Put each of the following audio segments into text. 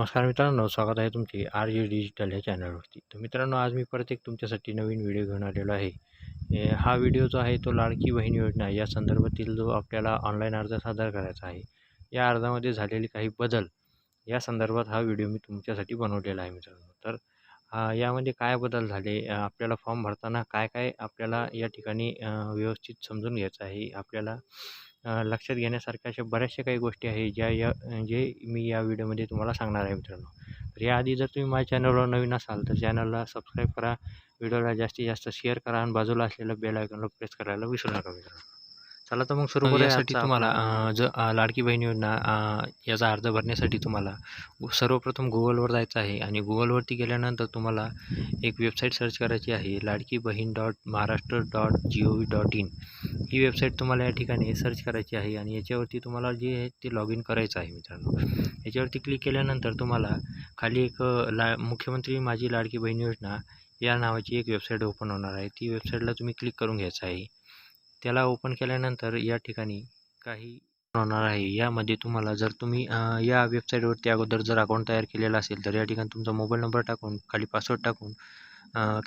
नमस्कार मित्रांनो स्वागत आहे तुमचे आर जी डिजिटल या चॅनलवरती. तर मित्रांनो आज मी परत एक तुमच्यासाठी नवीन व्हिडिओ घेऊन आलेलो आहे. हा व्हिडिओ जो आहे तो लाडकी बहीण योजना या संदर्भातील जो आपल्याला ऑनलाईन अर्ज सादर करायचा आहे या अर्जामध्ये झालेले काही बदल या संदर्भात हा व्हिडिओ मी तुमच्यासाठी बनवलेला आहे मित्रांनो. तर यामध्ये काय बदल झाले आपल्याला फॉर्म भरताना काय काय आपल्याला या ठिकाणी व्यवस्थित समजून घ्यायचं आहे आपल्याला लक्षात घेण्यासारख्या अशा बऱ्याचशा काही गोष्टी आहे ज्या या जे मी या व्हिडिओमध्ये तुम्हाला सांगणार आहे मित्रांनो. तर याआधी जर तुम्ही माझ्या चॅनलवर नवीन असाल तर चॅनलला सबस्क्राईब करा. व्हिडिओला जास्तीत जास्त शेअर करा आणि बाजूला असलेलं बेल आयकॉनला प्रेस करायला विसरू नका मित्रांनो. चला तर मग सुरू करूया यासाठी तुम्हाला ज लाडकी बहीण योजना याचा अर्ज भरण्यासाठी तुम्हाला सर्वप्रथम गुगलवर जायचं आहे आणि गुगलवरती गेल्यानंतर तुम्हाला एक वेबसाईट सर्च करायची आहे Ladki Bahin dot Maharashtra dot G O V dot in. He website तुम्हाला या ठिकाणी सर्च करायची आहे आणि याच्यावरती तुम्हाला जे आहे ते लॉग इन करायचं आहे मित्रांनो. याच्यावरती क्लिक केल्यानंतर तुम्हाला खाली एक ला मुख्यमंत्री माझी लाडकी बहीण योजना या नावाची एक वेबसाईट ओपन होणार आहे. ती वेबसाईटला तुम्ही क्लिक करून घ्यायचं आहे. त्याला ओपन केल्यानंतर या ठिकाणी काही होणार आहे. यामध्ये तुम्हाला जर तुम्ही या वेबसाईटवरती अगोदर जर अकाउंट तयार केलेला असेल तर या ठिकाणी तुमचा मोबाईल नंबर टाकून खाली पासवर्ड टाकून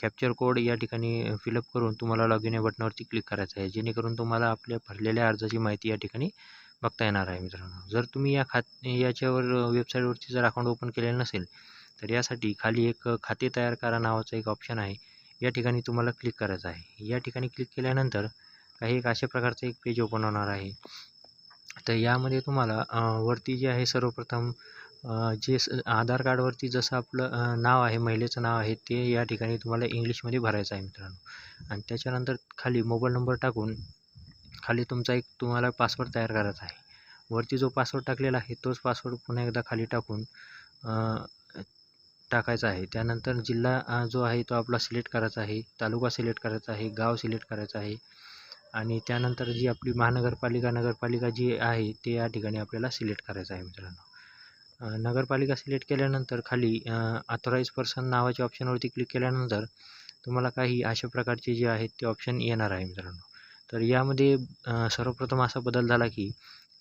कॅप्चर कोड या ठिकाणी फिलअप करून तुम्हाला लॉग इन या बटनावरती क्लिक करायचं आहे. जेणेकरून तुम्हाला आपल्या भरलेल्या अर्जाची माहिती या ठिकाणी बघता येणार आहे मित्रांनो. जर तुम्ही या खात याच्यावर वेबसाईटवरती जर अकाउंट ओपन केलेलं नसेल तर यासाठी खाली एक खाते तयार करा नावाचं एक ऑप्शन आहे. या ठिकाणी तुम्हाला क्लिक करायचं आहे. या ठिकाणी क्लिक केल्यानंतर काही एक अशा प्रकारचं एक पेज ओपन होणार आहे. तर यामध्ये तुम्हाला वरती जे आहे सर्वप्रथम जे स आधार कार्डवरती जसं आपलं नाव आहे महिलेचं नाव आहे ते या ठिकाणी तुम्हाला इंग्लिशमध्ये भरायचं आहे मित्रांनो. आणि त्याच्यानंतर खाली मोबाईल नंबर टाकून खाली तुमचा एक तुम्हाला पासवर्ड तयार करायचा आहे. वरती जो पासवर्ड टाकलेला आहे तोच पासवर्ड पुन्हा एकदा खाली टाकून टाकायचा आहे. त्यानंतर जिल्हा जो आहे तो आपला सिलेक्ट करायचा आहे तालुका सिलेक्ट करायचा आहे गाव सिलेक्ट करायचं आहे आणि त्यानंतर जी आपली महानगरपालिका नगरपालिका जी आहे ते या ठिकाणी आपल्याला सिलेक्ट करायचं आहे मित्रांनो. नगरपालिका सिलेक्ट केल्यानंतर खाली ऑथोराईज पर्सन नावाच्या ऑप्शनवरती क्लिक केल्यानंतर तुम्हाला काही अशा प्रकारचे जे आहेत ते ऑप्शन येणार आहे मित्रांनो. तर यामध्ये सर्वप्रथम असा बदल झाला की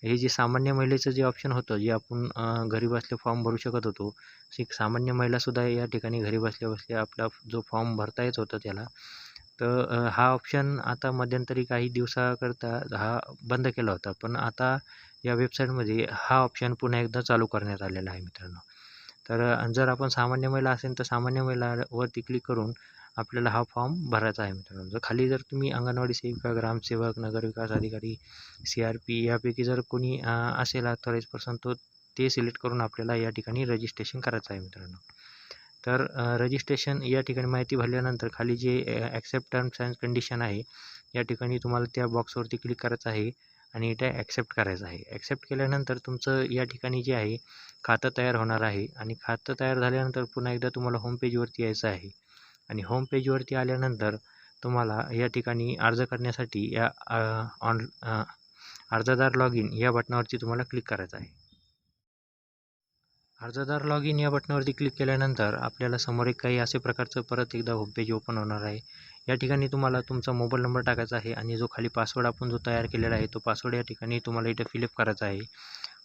हे जे सामान्य महिलेचं जे ऑप्शन होतं जे आपण घरी बसल्या फॉर्म भरू शकत होतो एक सामान्य महिलासुद्धा या ठिकाणी घरी बसल्या बसल्या आपला जो फॉर्म भरता येत होता त्याला तर हा ऑप्शन आता मध्यंतरी काही दिवसाकरता हा बंद केला होता. पण आता या वेबसाईटमध्ये हा ऑप्शन पुन्हा एकदा चालू करण्यात आलेला आहे मित्रांनो. तर जर आपण सामान्य महिला असेल तर सामान्य महिलावरती क्लिक करून आपल्याला हा फॉर्म भरायचा आहे मित्रांनो. जर खाली जर तुम्ही अंगणवाडी सेविका ग्रामसेवक नगरविकास अधिकारी सी आर पी यापैकी जर कोणी असेल अथॉराईज पर्सन तो ते सिलेक्ट करून आपल्याला या ठिकाणी रजिस्ट्रेशन करायचं आहे मित्रांनो. तर रजिस्ट्रेशन या ठिकाणी माहिती भरल्यानंतर खाली जे ॲक्सेप्ट टर्म्स अँड कंडिशन आहे या ठिकाणी तुम्हाला त्या बॉक्सवरती क्लिक करायचं आहे आणि त्या ॲक्सेप्ट करायचं आहे. ॲक्सेप्ट केल्यानंतर तुमचं या ठिकाणी जे आहे खातं तयार होणार आहे आणि खातं तयार झाल्यानंतर पुन्हा एकदा तुम्हाला होम पेजवरती यायचं आहे आणि होम पेजवरती आल्यानंतर तुम्हाला या ठिकाणी अर्ज करण्यासाठी या ऑन अर्जदार लॉग इन या बटनावरती तुम्हाला क्लिक करायचं आहे. अर्जदार लॉग इन या बटनावरती क्लिक केल्यानंतर आपल्याला समोर एक काही असे प्रकारचं परत एकदा होमपेज ओपन होणार आहे. या ठिकाणी तुम्हाला तुमचा मोबाईल नंबर टाकायचा आहे आणि जो खाली पासवर्ड आपण जो तयार केलेला आहे तो पासवर्ड या ठिकाणी तुम्हाला इथं फिलअप करायचा आहे.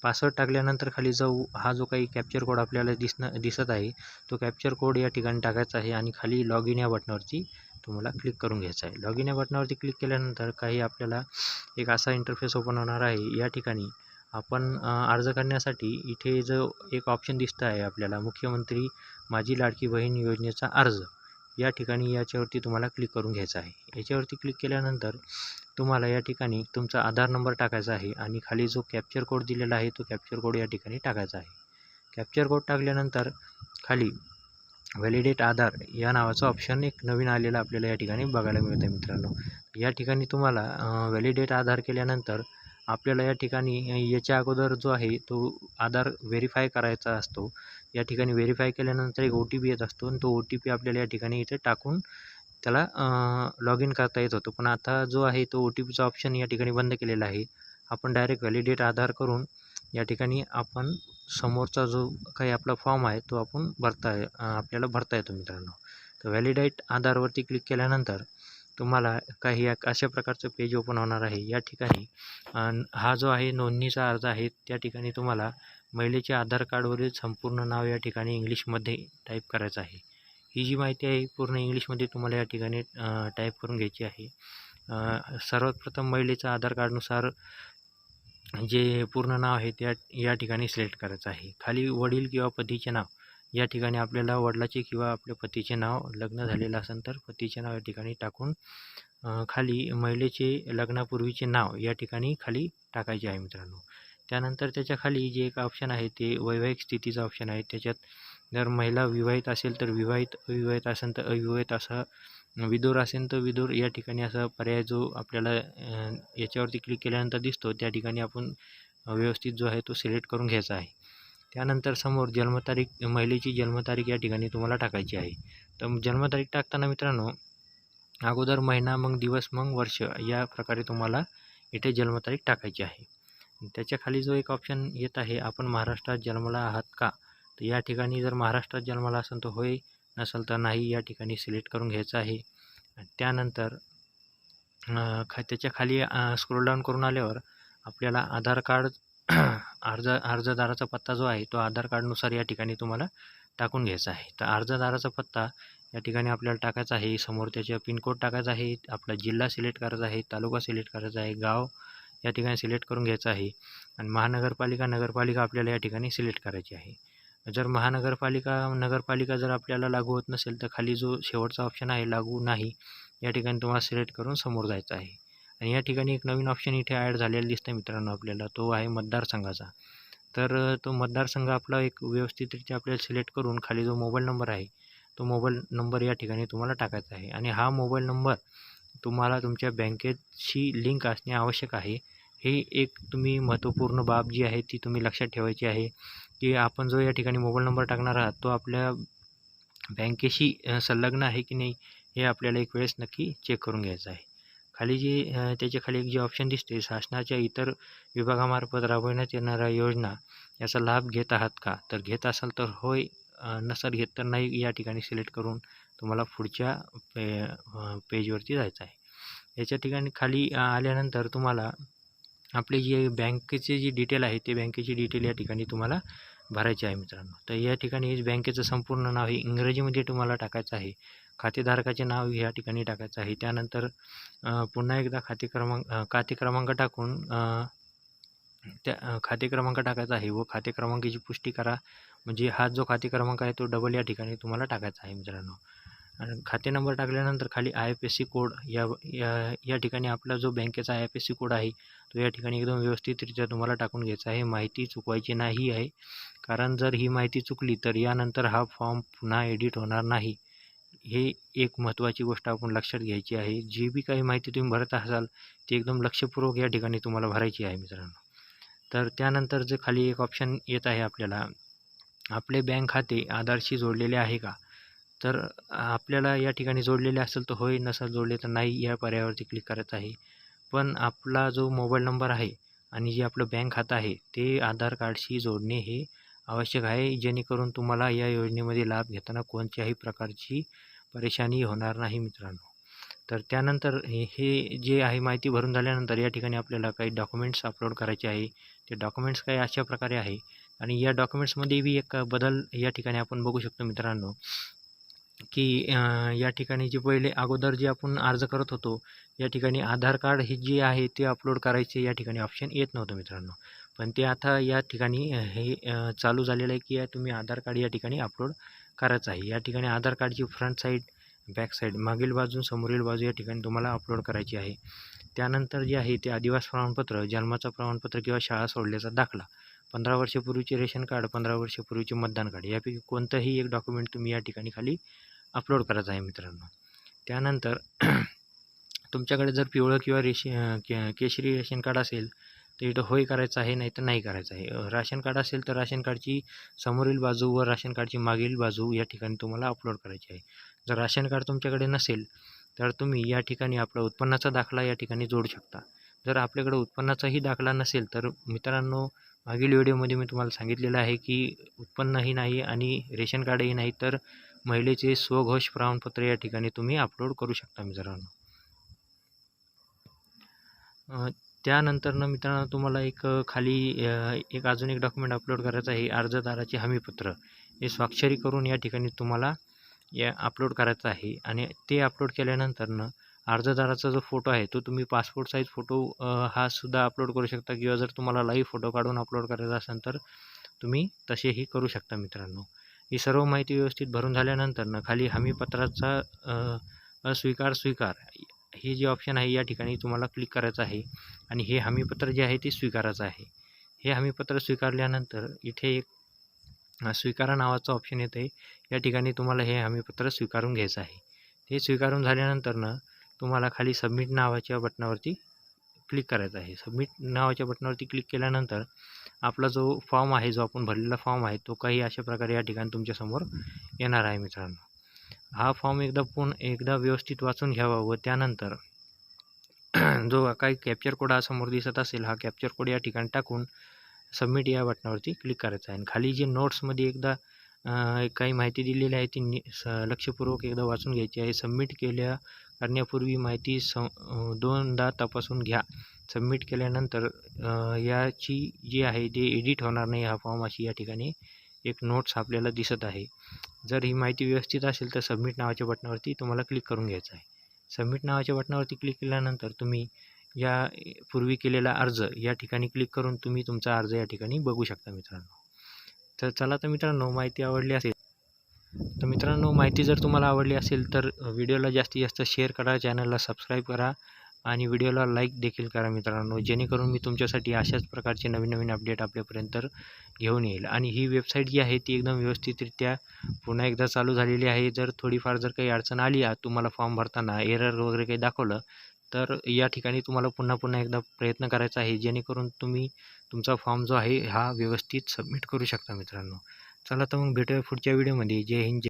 पासवर्ड टाकल्यानंतर खाली जाऊ हा जो काही कॅप्चर कोड आपल्याला दिसणं दिसत आहे तो कॅप्चर कोड या ठिकाणी टाकायचा आहे आणि खाली लॉग इन या बटनावरती तुम्हाला क्लिक करून घ्यायचं आहे. लॉग इन या बटनावरती क्लिक केल्यानंतर काही आपल्याला एक असा इंटरफेस ओपन होणार आहे. या ठिकाणी आपण अर्ज करण्यासाठी इथे जो एक ऑप्शन दिसतं आहे आपल्याला मुख्यमंत्री माझी लाडकी बहीण योजनेचा अर्ज. या ठिकाणी याच्यावरती तुम्हाला क्लिक करून घ्यायचं आहे. याच्यावरती क्लिक केल्यानंतर तुम्हाला या ठिकाणी तुमचा आधार नंबर टाकायचा आहे आणि खाली जो कॅप्चर कोड दिलेला आहे तो कॅप्चर कोड या ठिकाणी टाकायचा आहे. कॅप्चर कोड टाकल्यानंतर खाली व्हॅलिडेट आधार या नावाचं ऑप्शन एक नवीन आलेलं आपल्याला या ठिकाणी बघायला मिळतं आहे मित्रांनो. या ठिकाणी तुम्हाला व्हॅलिडेट आधार केल्यानंतर आपल्याला या ठिकाणी याच्या अगोदर जो आहे तो आधार व्हेरीफाय करायचा असतो. या ठिकाणी व्हेरीफाय केल्यानंतर एक ओ टी पी येत असतो आणि तो ओ टी पी आपल्याला या ठिकाणी इथे टाकून त्याला लॉग इन करता येत होतो. पण आता जो आहे तो ओ टी पीचा ऑप्शन या ठिकाणी बंद केलेला आहे. आपण डायरेक्ट व्हॅलिडेट आधार करून या ठिकाणी आपण समोरचा जो काही आपला फॉर्म आहे तो आपण भरता आपल्याला भरता येतो मित्रांनो. तर व्हॅलिडेट आधारवरती क्लिक केल्यानंतर तुम्हाला काही एक अशा प्रकारचं पेज ओपन होणार आहे. या ठिकाणी हा जो आहे नोंदणीचा अर्ज आहे त्या ठिकाणी तुम्हाला महिलेचे आधार कार्डवरील संपूर्ण नाव या ठिकाणी इंग्लिशमध्ये टाईप करायचं आहे. ही जी माहिती आहे पूर्ण इंग्लिशमध्ये तुम्हाला या ठिकाणी टाईप करून घ्यायची आहे. सर्वात प्रथम महिलेचा आधार कार्डनुसार जे पूर्ण नाव आहे त्या या ठिकाणी सिलेक्ट करायचं आहे. खाली वडील किंवा पतीचे नाव या ठिकाणी आपल्याला वडिलाचे किंवा आपल्या पतीचे नाव लग्न झालेलं असेल तर पतीचे नाव या ठिकाणी टाकून खाली महिलेचे लग्नापूर्वीचे नाव या ठिकाणी खाली टाकायचे आहे मित्रांनो. त्यानंतर त्याच्याखाली जे एक ऑप्शन आहे ते वैवाहिक स्थितीचं ऑप्शन आहे. त्याच्यात जर महिला विवाहित असेल तर विवाहित अविवाहित असेल तर अविवाहित असा विदूर असेल तर विदूर या ठिकाणी असा पर्याय जो आपल्याला याच्यावरती क्लिक केल्यानंतर दिसतो. त्या ठिकाणी आपण व्यवस्थित जो आहे तो सिलेक्ट करून घ्यायचा आहे. त्यानंतर समोर जन्मतारीख महिलेची जन्मतारीख या ठिकाणी तुम्हाला टाकायची आहे. तर जन्मतारीख टाकताना मित्रांनो अगोदर महिना मग दिवस मग वर्ष या प्रकारे तुम्हाला इथे जन्मतारीख टाकायची आहे. त्याच्याखाली जो एक ऑप्शन येत आहे आपण महाराष्ट्रात जन्मला आहात का? तर या ठिकाणी जर महाराष्ट्रात जन्माला असेल तर होय नसेल तर नाही या ठिकाणी सिलेक्ट करून घ्यायचं आहे. त्यानंतर अ, खा त्याच्याखाली स्क्रोल डाऊन करून आल्यावर आपल्याला आधार कार्ड अर्ज अर्जदाराचा पत्ता जो आहे तो आधार कार्डनुसार या ठिकाणी तुम्हाला टाकून घ्यायचा आहे. तर अर्जदाराचा पत्ता या ठिकाणी आपल्याला टाकायचा आहे. समोर त्याच्या पिनकोड टाकायचा आहे. आपला जिल्हा सिलेक्ट करायचा आहे. तालुका सिलेक्ट करायचा आहे. गाव या ठिकाणी सिलेक्ट करून घ्यायचं आहे. आणि महानगरपालिका नगरपालिका आपल्याला या ठिकाणी सिलेक्ट करायची आहे. जर महानगरपालिका नगरपालिका जर आपल्याला लागू होत नसेल तर खाली जो शेवटचा ऑप्शन आहे लागू नाही या ठिकाणी तुम्हाला सिलेक्ट करून समोर जायचं आहे. आणि या ठिकाणी एक नवीन ऑप्शन इथे ॲड झालेला दिसतं मित्रांनो आपल्याला. तो आहे मतदारसंघाचा. तर तो मतदारसंघ आपला एक व्यवस्थितरित्या आपल्याला सिलेक्ट करून खाली जो मोबाईल नंबर आहे तो मोबाईल नंबर या ठिकाणी तुम्हाला टाकायचा आहे. आणि हा मोबाईल नंबर तुम्हाला तुमच्या बँकेशी लिंक असणे आवश्यक आहे. हे एक तुम्ही महत्त्वपूर्ण बाब जी आहे ती तुम्ही लक्षात ठेवायची आहे की आपण जो या ठिकाणी मोबाईल नंबर टाकणार आहात तो आपल्या बँकेशी संलग्न आहे की नाही हे आपल्याला एक वेळेस नक्की चेक करून घ्यायचं आहे. खाली जे त्याच्याखाली त्याच्याखाली एक जे ऑप्शन दिसते शासनाच्या इतर विभागामार्फत राबविण्यात येणाऱ्या योजना याचा लाभ घेत आहात का? तर घेत असाल तर होय नसाल घेत तर नाही या ठिकाणी सिलेक्ट करून तुम्हाला पुढच्या पे पेजवरती जायचं आहे. याच्या ठिकाणी खाली आल्यानंतर तुम्हाला आपली जी बँकेची जी डिटेल आहे ते बँकेची डिटेल या ठिकाणी तुम्हाला भरायची आहे मित्रांनो. तर या ठिकाणी बँकेचं संपूर्ण नाव हे इंग्रजीमध्ये तुम्हाला टाकायचं आहे. खातेधारकाचे नाव या ठिकाणी टाकायचं आहे. त्यानंतर पुन्हा एकदा खाते क्रमांक खाते क्रमांक टाकून त्या खाते क्रमांक टाकायचा आहे व खाते क्रमांकाची पुष्टी करा. म्हणजे हा जो खाते क्रमांक आहे तो डबल या ठिकाणी तुम्हाला टाकायचा आहे मित्रांनो. आणि खाते नंबर टाकल्यानंतर खाली I F S C code या या या ठिकाणी आपला जो बँकेचा I F S C code आहे तो या ठिकाणी एकदम व्यवस्थितरित्या तुम्हाला टाकून घ्यायचा आहे. माहिती चुकवायची नाही आहे. कारण जर ही माहिती चुकली तर यानंतर हा फॉर्म पुन्हा एडिट होणार नाही. हे एक महत्त्वाची गोष्ट आपण लक्षात घ्यायची आहे. जी बी काही माहिती तुम्ही भरत असाल ती एकदम लक्षपूर्वक या ठिकाणी तुम्हाला भरायची आहे मित्रांनो. तर त्यानंतर जे खाली एक ऑप्शन येत आहे आपल्याला आपले बँक खाते आधारशी जोडलेले आहे का? तर आपल्याला या ठिकाणी जोडलेले असेल तर होय नसेल जोडले तर नाही या पर्यायावरती क्लिक करायचं आहे. पण आपला जो मोबाईल नंबर आहे आणि जे आपलं बँक खातं आहे ते आधार कार्डशी जोडणे हे आवश्यक आहे जेणेकरून तुम्हाला या योजनेमध्ये लाभ घेताना कोणत्याही प्रकारची परेशानी होणार नाही मित्रांनो. तर त्यानंतर हे हे जे आहे माहिती भरून झाल्यानंतर या ठिकाणी आपल्याला काही डॉक्युमेंट्स अपलोड करायचे आहे. ते डॉक्युमेंट्स काही अशा प्रकारे आहे आणि या डॉक्युमेंट्समध्ये बी एक बदल या ठिकाणी आपण बघू शकतो मित्रांनो. की या ठिकाणी जे पहिले अगोदर जे आपण अर्ज करत होतो या ठिकाणी आधार कार्ड हे जे आहे ते अपलोड करायचे या ठिकाणी ऑप्शन येत नव्हतं मित्रांनो. पण ते आता या ठिकाणी हे चालू झालेलं आहे की तुम्ही आधार कार्ड या ठिकाणी अपलोड करायचं आहे. या ठिकाणी आधार कार्डची फ्रंट साईड बॅक साईड मागील बाजू समोरील बाजू या ठिकाणी तुम्हाला अपलोड करायची आहे. त्यानंतर जे आहे ते आदिवास प्रमाणपत्र जन्माचं प्रमाणपत्र किंवा शाळा सोडल्याचा दाखला पंधरा वर्षापूर्वीचे रेशन कार्ड पंधरा वर्षापूर्वीचे मतदान कार्ड यापैकी कोणतंही एक डॉक्युमेंट तुम्ही या ठिकाणी खाली अपलोड करायचं आहे मित्रांनो. त्यानंतर तुमच्याकडे जर पिवळं किंवा रेशी के केशरी रेशन कार्ड असेल तर इथं होय करायचं आहे नाही तर नाही करायचं आहे. राशन कार्ड असेल तर राशन कार्डची समोरील बाजू व राशन कार्डची मागील बाजू या ठिकाणी तुम्हाला अपलोड करायची आहे. जर राशन कार्ड तुमच्याकडे नसेल तर तुम्ही या ठिकाणी आपला उत्पन्नाचा दाखला या ठिकाणी जोडू शकता. जर आपल्याकडे उत्पन्नाचाही दाखला नसेल तर मित्रांनो मागील व्हिडिओमध्ये मी तुम्हाला सांगितलेलं आहे की उत्पन्नही नाही आणि रेशन कार्डही नाही तर महिलेचे स्वघोष प्रमाणपत्र या ठिकाणी तुम्ही अपलोड करू शकता मित्रांनो. त्यानंतरनं मित्रांनो तुम्हाला एक खाली एक अजून एक डॉक्युमेंट अपलोड करायचं आहे अर्जदाराचे हमीपत्र हे स्वाक्षरी करून या ठिकाणी तुम्हाला या अपलोड करायचं आहे आणि ते अपलोड केल्यानंतरनं अर्जदाराचा जो फोटो आहे तो तुम्ही पासपोर्ट साईज फोटो हा सुद्धा अपलोड करू शकता किंवा जर तुम्हाला लाईव्ह फोटो काढून अपलोड करायचा असेल तर तुम्ही तसेही करू शकता मित्रांनो. ही सर्व माहिती व्यवस्थित भरून झाल्यानंतरनं खाली हमीपत्राचा स्वीकार अस्वीकार स्वीकार हे जे ऑप्शन आहे या ठिकाणी तुम्हाला क्लिक करायचं आहे. आणि हे हमीपत्र जे आहे ते स्वीकारायचं आहे. हे हमीपत्र स्वीकारल्यानंतर इथे एक स्वीकारा नावाचं ऑप्शन येतं आहे या ठिकाणी तुम्हाला हे हमीपत्र स्वीकारून घ्यायचं आहे. हे स्वीकारून झाल्यानंतरनं तुम्हाला खाली सबमिट नावाच्या बटनावरती क्लिक करायचं आहे. सबमिट नावाच्या बटनावरती क्लिक केल्यानंतर आपला जो फॉर्म आहे जो आपण भरलेला फॉर्म आहे तो काही अशा प्रकारे या ठिकाणी तुमच्यासमोर येणार आहे मित्रांनो. हा फॉर्म एकदा पुन एकदा व्यवस्थित वाचून घ्यावा व त्यानंतर जो काही कॅप्चर कोड हा समोर दिसत असेल हा कॅप्चर कोड या ठिकाणी टाकून सबमिट या बटनावरती क्लिक करायचं आहे. आणि खाली जे नोट्समध्ये एकदा काही माहिती दिलेली आहे ती नि स लक्षपूर्वक एकदा वाचून घ्यायची आहे. सबमिट केल्या करण्यापूर्वी माहिती स दोनदा तपासून घ्या. सबमिट केल्यानंतर याची जी आहे ते एडिट होणार नाही. हा फॉर्म अशी या ठिकाणी एक नोट्स आपल्याला दिसत आहे. जर ही माहिती व्यवस्थित असेल तर सबमिट नावाच्या बटनावरती तुम्हाला क्लिक करून घ्यायचं आहे. सबमिट नावाच्या बटनावरती क्लिक केल्यानंतर तुम्ही या पूर्वी केलेला अर्ज या ठिकाणी क्लिक करून तुम्ही तुमचा अर्ज या ठिकाणी बघू शकता मित्रांनो. तर चला तर मित्रांनो माहिती आवडली असेल तर मित्रांनो माहिती जर तुम्हाला आवडली असेल तर व्हिडिओला जास्तीत जास्त शेअर करा चॅनलला सबस्क्राईब करा आणि व्हिडिओला लाईक देखील करा मित्रांनो जेणेकरून मी तुमच्यासाठी अशाच प्रकारचे नवीन नवीन अपडेट आपल्यापर्यंत घेऊन येईल. आणि ही वेबसाईट जी आहे ती एकदम व्यवस्थितरित्या पुन्हा एकदा चालू झालेली आहे. जर थोडीफार जर काही अडचण आली तुम्हाला फॉर्म भरताना एरर वगैरे काही दाखवलं तर या ठिकाणी तुम्हाला पुन्हा पुन्हा एकदा प्रयत्न करायचा आहे जेणेकरून तुम्ही तुमचा फॉर्म जो आहे हा व्यवस्थित सबमिट करू शकता मित्रांनो. चला तर मग भेटूया पुढच्या व्हिडिओमध्ये जय हिंद